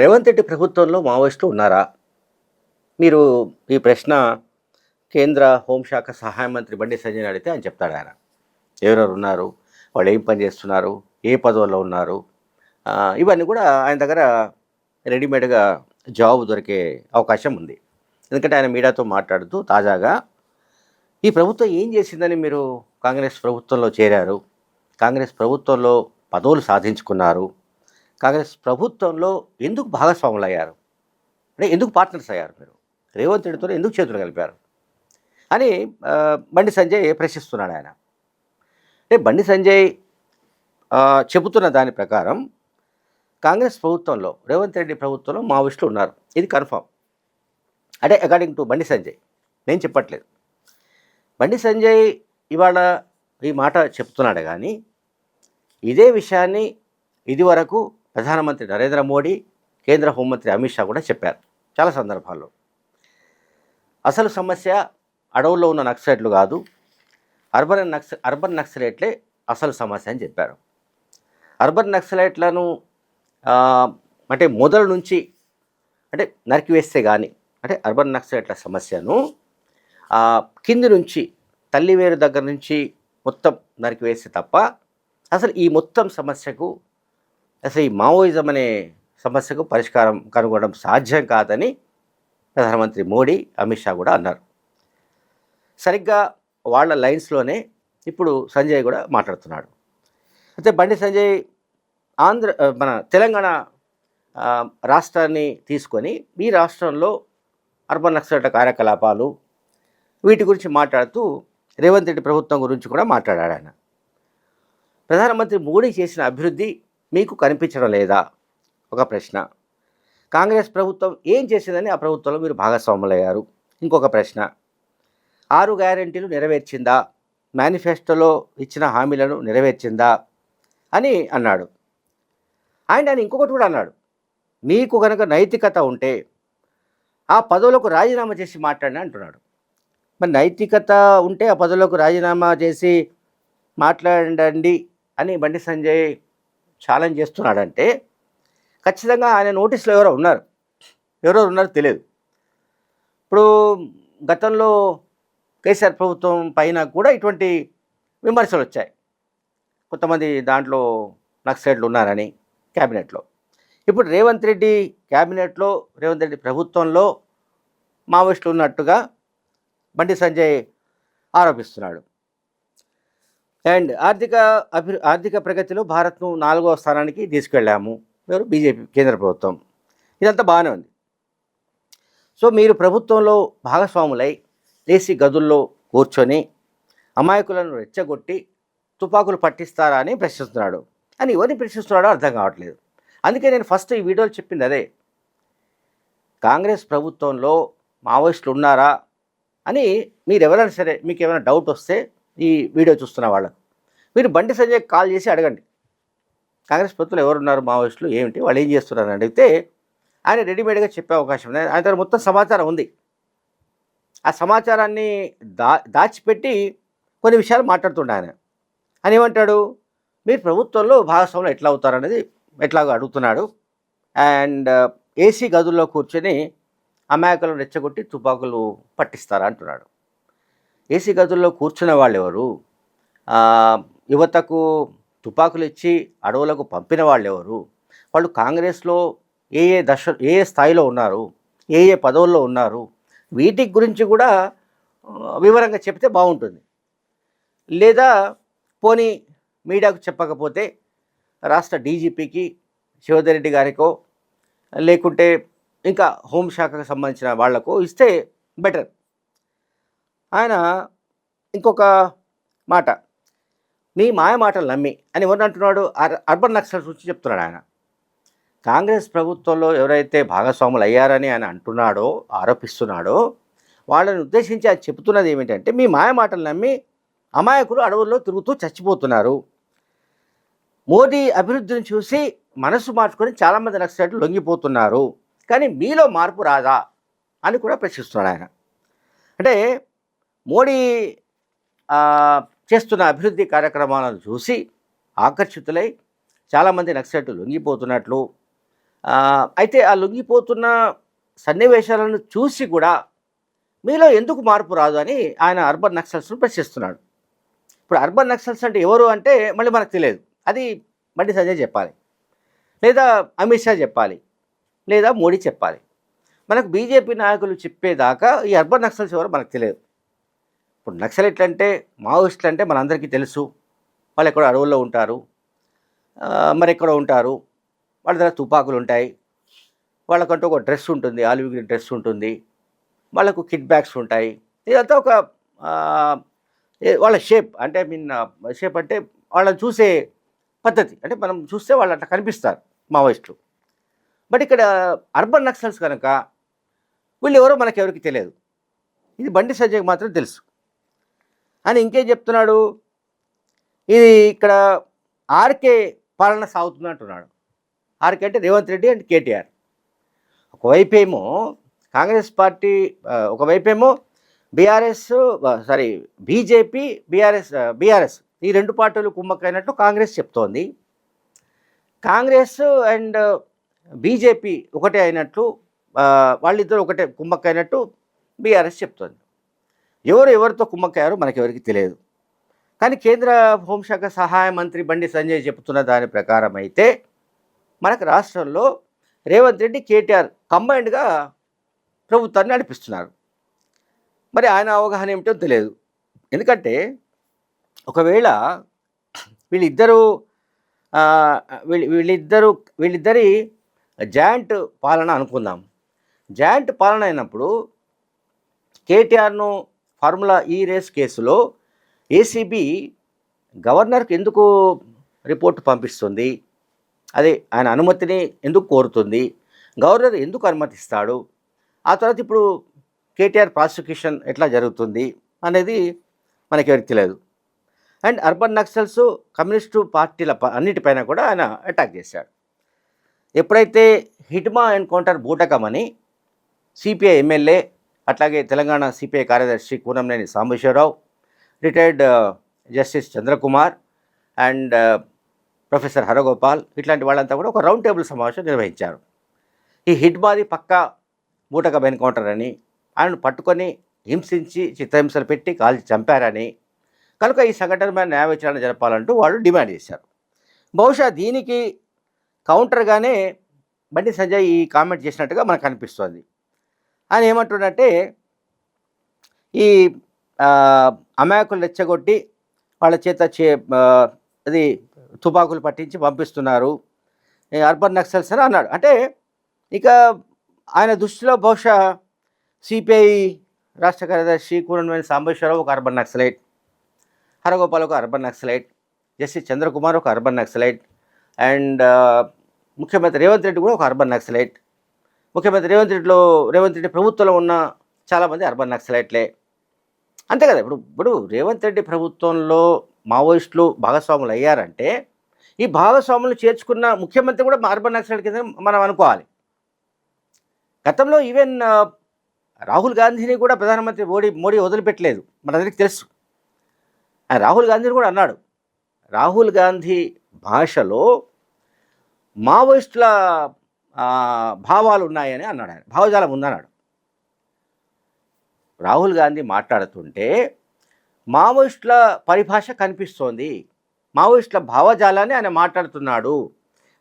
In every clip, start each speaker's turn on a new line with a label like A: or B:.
A: రేవంత్ రెడ్డి ప్రభుత్వంలో మావోయిస్టులు ఉన్నారా? మీరు ఈ ప్రశ్న కేంద్ర హోంశాఖ సహాయ మంత్రి బండి సంజయ్ అడిగితే ఆయన చెప్తాడు ఆయన. ఎవరెవరు ఉన్నారు? వాళ్ళు ఏం పని చేస్తున్నారు? ఏ పదవుల్లో ఉన్నారు? ఇవన్నీ కూడా ఆయన దగ్గర రెడీమేడ్గా జాబ్ దొరికే అవకాశం ఉంది. ఎందుకంటే ఆయన మీడియాతో మాట్లాడుతూ తాజాగా ఈ ప్రభుత్వం ఏం చేసిందని మీరు కాంగ్రెస్ ప్రభుత్వంలో చేరారు? కాంగ్రెస్ ప్రభుత్వంలో పదవులు సాధించుకున్నారు. కాంగ్రెస్ ప్రభుత్వంలో ఎందుకు భాగస్వాములు అయ్యారు అంటే ఎందుకు పార్ట్నర్స్ అయ్యారు మీరు? రేవంత్ రెడ్డితో ఎందుకు చేతులు కలిపారు? అని బండి సంజయ్ ప్రశ్నిస్తున్నాడు ఆయన. అంటే బండి సంజయ్ చెబుతున్న దాని ప్రకారం కాంగ్రెస్ ప్రభుత్వంలో రేవంత్ రెడ్డి ప్రభుత్వంలో మావోయిస్టులు ఉన్నారు. ఇది కన్ఫామ్. అంటే అకార్డింగ్ టు బండి సంజయ్ నేను చెప్పట్లేదు. బండి సంజయ్ ఇవాళ ఈ మాట చెప్తున్నాడు కానీ ఇదే విషయాన్ని ఇదివరకు ప్రధానమంత్రి నరేంద్ర మోడీ కేంద్ర హోంమంత్రి అమిత్ షా కూడా చెప్పారు చాలా సందర్భాల్లో. అసలు సమస్య అడవుల్లో ఉన్న నక్సలైట్లు కాదు అర్బన్ నక్స అర్బన్ నక్సలైట్లే అసలు సమస్య అని చెప్పారు. అర్బన్ నక్సలైట్లను అంటే మొదల నుంచి అంటే నరికివేస్తే కానీ అంటే అర్బన్ నక్సలైట్ల సమస్యను కింది నుంచి తల్లివేరు దగ్గర నుంచి మొత్తం నరికివేస్తే తప్ప అసలు ఈ మొత్తం సమస్యకు అసలు ఈ మావోయిజం అనే సమస్యకు పరిష్కారం కనుగొనడం సాధ్యం కాదని ప్రధానమంత్రి మోడీ అమిత్ షా కూడా అన్నారు. సరిగ్గా వాళ్ళ లైన్స్లోనే ఇప్పుడు సంజయ్ కూడా మాట్లాడుతున్నాడు. అయితే బండి సంజయ్ ఆంధ్ర మన తెలంగాణ రాష్ట్రాన్ని తీసుకొని ఈ రాష్ట్రంలో అర్బన్ నక్సలట కార్యకలాపాలు వీటి గురించి మాట్లాడుతూ రేవంత్ రెడ్డి ప్రభుత్వం గురించి కూడా మాట్లాడాడు ఆయన. ప్రధానమంత్రి మోడీ చేసిన అభివృద్ధి మీకు కనిపించడం లేదా? ఒక ప్రశ్న. కాంగ్రెస్ ప్రభుత్వం ఏం చేసిందని ఆ ప్రభుత్వంలో మీరు భాగస్వాములయ్యారు? ఇంకొక ప్రశ్న. ఆరు గ్యారెంటీలు నెరవేర్చిందా? మేనిఫెస్టోలో ఇచ్చిన హామీలను నెరవేర్చిందా? అని అన్నాడు. ఆయన ఆయన ఇంకొకటి కూడా అన్నాడు. మీకు కనుక నైతికత ఉంటే ఆ పదవులకు రాజీనామా చేసి మాట్లాడిన అంటున్నాడు. మరి నైతికత ఉంటే ఆ పదవులకు రాజీనామా చేసి మాట్లాడండి అని బండి సంజయ్ ఛాలెంజ్ చేస్తున్నాడంటే ఖచ్చితంగా ఆయన నోటీసులో ఎవరో ఉన్నారు. ఎవరో ఉన్నారో తెలియదు. ఇప్పుడు గతంలో కేసీఆర్ ప్రభుత్వం పైన కూడా ఇటువంటి విమర్శలు వచ్చాయి. కొంతమంది దాంట్లో నక్సలైట్లు ఉన్నారని క్యాబినెట్లో. ఇప్పుడు రేవంత్ రెడ్డి క్యాబినెట్లో రేవంత్ రెడ్డి ప్రభుత్వంలో మావోయిస్టులు ఉన్నట్టుగా బండి సంజయ్ ఆరోపిస్తున్నాడు. అండ్ ఆర్థిక అభి ఆర్థిక ప్రగతిలో భారత్ను నాలుగవ స్థానానికి తీసుకెళ్ళాము. మీరు బీజేపీ కేంద్ర ప్రభుత్వం. ఇదంతా బాగానే ఉంది. సో మీరు ప్రభుత్వంలో భాగస్వాములై ఏసీ గదుల్లో కూర్చొని అమాయకులను రెచ్చగొట్టి తుపాకులు పట్టిస్తారా అని ప్రశ్నిస్తున్నాడు. అని ఎవరిని ప్రశ్నిస్తున్నాడో అర్థం కావట్లేదు. అందుకే నేను ఫస్ట్ ఈ వీడియోలో చెప్పింది అదే. కాంగ్రెస్ ప్రభుత్వంలో మావోయిస్టులు ఉన్నారా అని మీరు ఎవరైనా సరే మీకు ఏమైనా డౌట్ వస్తే ఈ వీడియో చూస్తున్న వాళ్ళకు మీరు బండి సంజయ్ కాల్ చేసి అడగండి. కాంగ్రెస్ ప్రభుత్వంలో ఎవరున్నారు మావోయిస్టులు ఏమిటి వాళ్ళు ఏం చేస్తున్నారు అని అడిగితే ఆయన రెడీమేడ్గా చెప్పే అవకాశం ఉంది ఆయన దగ్గర మొత్తం సమాచారం ఉంది. ఆ సమాచారాన్ని దా దాచిపెట్టి కొన్ని విషయాలు మాట్లాడుతుండే ఆయన. అని ఏమంటాడు? మీరు ప్రభుత్వంలో భాగస్వాములు ఎట్లా అవుతారనేది ఎట్లాగో అడుగుతున్నాడు. అండ్ ఏసీ గదుల్లో కూర్చొని అమాయకులను రెచ్చగొట్టి తుపాకులు పట్టిస్తారా అంటున్నాడు. ఏసీ గదుల్లో కూర్చున్న వాళ్ళెవరు? యువతకు తుపాకులు ఇచ్చి అడవులకు పంపిన వాళ్ళెవరు? వాళ్ళు కాంగ్రెస్లో ఏ ఏ దశ ఏ ఏ స్థాయిలో ఉన్నారు? ఏ ఏ పదవుల్లో ఉన్నారు? వీటి గురించి కూడా వివరంగా చెప్తే బాగుంటుంది. లేదా పోనీ మీడియాకు చెప్పకపోతే రాష్ట్ర డీజీపీకి శివధరెడ్డి గారికో లేకుంటే ఇంకా హోంశాఖకు సంబంధించిన వాళ్ళకు ఇస్తే బెటర్. ఆయన ఇంకొక మాట మీ మాయ మాటలు నమ్మి అని ఎవరు అంటున్నాడు? అర్- అర్బన్ నక్సల్స్ గురించి చెప్తున్నాడు ఆయన. కాంగ్రెస్ ప్రభుత్వంలో ఎవరైతే భాగస్వాములు అయ్యారని ఆయన అంటున్నాడో ఆరోపిస్తున్నాడో వాళ్ళని ఉద్దేశించి ఆయన చెబుతున్నది ఏమిటంటే మీ మాయ మాటలు నమ్మి అమాయకులు అడవుల్లో తిరుగుతూ చచ్చిపోతున్నారు. మోదీ అభివృద్ధిని చూసి మనసు మార్చుకొని చాలామంది నక్సలైట్లు లొంగిపోతున్నారు. కానీ మీలో మార్పు రాదా? అని కూడా ప్రశ్నిస్తున్నాడు ఆయన. అంటే మోడీ చేస్తున్న అభివృద్ధి కార్యక్రమాలను చూసి ఆకర్షితులై చాలామంది నక్సలైట్లు లొంగిపోతున్నట్లు అయితే ఆ లొంగిపోతున్న సన్నివేశాలను చూసి కూడా మీలో ఎందుకు మార్పు రాదు అని ఆయన అర్బన్ నక్సల్స్ను ప్రశ్నిస్తున్నాడు. ఇప్పుడు అర్బన్ నక్సల్స్ అంటే ఎవరు అంటే మళ్ళీ మనకు తెలియదు. అది బండి సంజయ్ చెప్పాలి. లేదా అమిత్ షా చెప్పాలి. లేదా మోడీ చెప్పాలి. మనకు బీజేపీ నాయకులు చెప్పేదాకా ఈ అర్బన్ నక్సల్స్ ఎవరో మనకు తెలియదు. ఇప్పుడు నక్సలెట్లు అంటే మావోయిస్టులు అంటే మనందరికీ తెలుసు. వాళ్ళు ఎక్కడో అడవుల్లో ఉంటారు. మరి ఎక్కడో ఉంటారు. వాళ్ళ దగ్గర తుపాకులు ఉంటాయి. వాళ్ళకంటూ ఒక డ్రెస్ ఉంటుంది. ఆలివ్ గ్రీన్ డ్రెస్ ఉంటుంది. వాళ్ళకు కిట్ బ్యాగ్స్ ఉంటాయి. ఇదంతా ఒక వాళ్ళ షేప్. అంటే మీన్ షేప్ అంటే వాళ్ళని చూసే పద్ధతి. అంటే మనం చూస్తే వాళ్ళు అట్లా కనిపిస్తారు మావోయిస్టులు. బట్ ఇక్కడ అర్బన్ నక్సల్స్ కనుక వీళ్ళు ఎవరో మనకు ఎవరికి తెలియదు. ఇది బండి సంజయ్కి మాత్రం తెలుసు. అని ఇంకేం చెప్తున్నాడు? ఇది ఇక్కడ ఆర్కే పాలన సాగుతుంది అంటున్నాడు. ఆర్కే అంటే రేవంత్ రెడ్డి అండ్ కేటీఆర్. ఒకవైపేమో Congress party ఒకవైపేమో BRS sorry BJP BRS BRS ఈ రెండు పార్టీలు కుమ్మక్కైనట్టు కాంగ్రెస్ చెప్తోంది. కాంగ్రెస్ అండ్ బీజేపీ ఒకటే అయినట్లు వాళ్ళిద్దరు ఒకటే కుమ్మక్కైనట్టు బీఆర్ఎస్ చెప్తోంది. ఎవరు ఎవరితో కుమ్మక్కయ్యారో మనకి ఎవరికి తెలియదు. కానీ కేంద్ర హోంశాఖ సహాయ మంత్రి బండి సంజయ్ చెబుతున్న దాని ప్రకారం అయితే మనకు రాష్ట్రంలో రేవంత్ రెడ్డి కేటీఆర్ కంబైన్డ్గా ప్రభుత్వాన్ని నడిపిస్తున్నారు. మరి ఆయన అవగాహన ఏమిటో తెలియదు. ఎందుకంటే ఒకవేళ వీళ్ళిద్దరూ వీళ్ళ వీళ్ళిద్దరూ వీళ్ళిద్దరి జాయింట్ పాలన అనుకుందాం. జాయింట్ పాలన అయినప్పుడు కేటీఆర్ను ఫార్ములా ఈ రేస్ కేసులో ఏసీబీ గవర్నర్కి ఎందుకు రిపోర్ట్ పంపిస్తుంది? అదే ఆయన అనుమతిని ఎందుకు కోరుతుంది? గవర్నర్ ఎందుకు అనుమతిస్తాడు? ఆ తర్వాత ఇప్పుడు కేటీఆర్ ప్రాసిక్యూషన్ ఎట్లా జరుగుతుంది అనేది మనకి ఎవరికి తెలియదు. అండ్ అర్బన్ నక్సల్స్ కమ్యూనిస్టు పార్టీల ప- అన్నిటిపైన కూడా ఆయన అటాక్ చేశాడు. ఎప్పుడైతే హిట్మా ఎన్కౌంటర్ బూటకమని సిపిఐ ఎమ్మెల్యే అట్లాగే తెలంగాణ సిపిఐ కార్యదర్శి Kunamneni Sambasiva Rao retired justice Chandrakumar and professor Haragopal ఇట్లాంటి వాళ్ళంతా కూడా ఒక రౌండ్ టేబుల్ సమావేశం నిర్వహించారు. ఈ హిట్మాది పక్కా బూటకం ఎన్కౌంటర్ అని ఆయనను పట్టుకొని హింసించి చిత్రహింసలు పెట్టి కాల్చి చంపారని కనుక ఈ సంఘటన మీద న్యాయ విచారణ జరపాలంటూ వాళ్ళు డిమాండ్ చేశారు. బహుశా దీనికి కౌంటర్గానే బండి సంజయ్ ఈ కామెంట్ చేసినట్టుగా మనకు అనిపిస్తోంది. ఆయన ఏమంటున్నట్టే ఈ అమాయకులు రెచ్చగొట్టి వాళ్ళ చేత చే అది తుపాకులు పట్టించి పంపిస్తున్నారు. ఈ అర్బన్ నక్సల్స్ అని అన్నాడు. అంటే ఇక ఆయన దృష్టిలో బహుశా సిపిఐ రాష్ట్ర కార్యదర్శి కూరనవేని సాంబేశ్వరరావు ఒక అర్బన్ నక్సలైట్ హరగోపాల్ ఒక అర్బన్ నక్సలైట్ జస్టిస్ చంద్రకుమార్ ఒక అర్బన్ నక్సలైట్ అండ్ ముఖ్యమంత్రి రేవంత్ రెడ్డి కూడా ఒక అర్బన్ నక్సలైట్. ముఖ్యమంత్రి రేవంత్ రెడ్డిలో రేవంత్ రెడ్డి ప్రభుత్వంలో ఉన్న చాలామంది అర్బన్ నక్సలైట్లే. అంతే కదా ఇప్పుడు ఇప్పుడు రేవంత్ రెడ్డి ప్రభుత్వంలో మావోయిస్టులు భాగస్వాములు అయ్యారంటే ఈ భాగస్వాములు చేర్చుకున్న ముఖ్యమంత్రి కూడా అర్బన్ నక్సలైట్ కింద మనం అనుకోవాలి. గతంలో ఈవెన్ రాహుల్ గాంధీని కూడా ప్రధానమంత్రి మోడీ మోడీ వదిలిపెట్టలేదు. మనందరికీ తెలుసు. ఆయన రాహుల్ గాంధీని కూడా అన్నాడు. రాహుల్ గాంధీ భాషలో మావోయిస్టుల భావాలు ఉన్నాయని అన్నాడు ఆయన. భావజాలం ఉందన్నాడు. రాహుల్ గాంధీ మాట్లాడుతుంటే మావోయిస్టుల పరిభాష కనిపిస్తోంది. మావోయిస్టుల భావజాలాన్ని ఆయన మాట్లాడుతున్నాడు.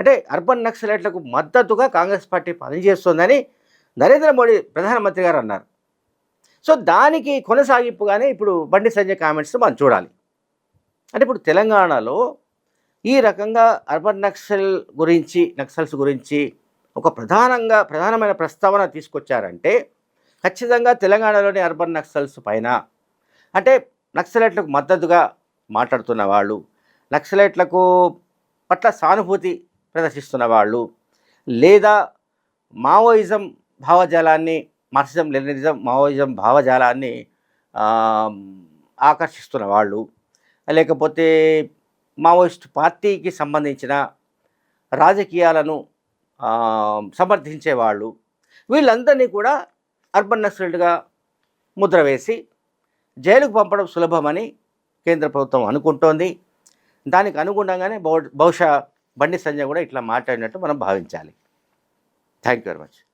A: అంటే అర్బన్ నక్సలైట్లకు మద్దతుగా కాంగ్రెస్ పార్టీ పనిచేస్తోందని నరేంద్ర మోడీ ప్రధానమంత్రి గారు అన్నారు. సో దానికి కొనసాగింపుగానే ఇప్పుడు బండి సంజయ్ కామెంట్స్ మనం చూడాలి. అంటే ఇప్పుడు తెలంగాణలో ఈ రకంగా అర్బన్ నక్సల్ గురించి నక్సల్స్ గురించి ఒక ప్రధానంగా ప్రధానమైన ప్రస్తావన తీసుకొచ్చారంటే ఖచ్చితంగా తెలంగాణలోని అర్బన్ నక్సల్స్ పైన అంటే నక్సలైట్లకు మద్దతుగా మాట్లాడుతున్న వాళ్ళు నక్సలైట్లకు పట్ల సానుభూతి ప్రదర్శిస్తున్న వాళ్ళు లేదా మావోయిజం భావజాలాన్ని మార్క్సిజం లెనిజం మావోయిజం భావజాలాన్ని ఆకర్షిస్తున్న వాళ్ళు లేకపోతే మావోయిస్ట్ పార్టీకి సంబంధించిన రాజకీయాలను సమర్థించేవాళ్ళు. సమర్థించే వాళ్ళు వీళ్ళందరినీ కూడా అర్బన్ నక్సల్గా ముద్ర వేసి జైలుకు పంపడం సులభమని కేంద్ర ప్రభుత్వం అనుకుంటోంది. దానికి అనుగుణంగానే బహుశా బండి సంజయ్ కూడా ఇట్లా మాట్లాడినట్టు మనం భావించాలి. Thank you very much.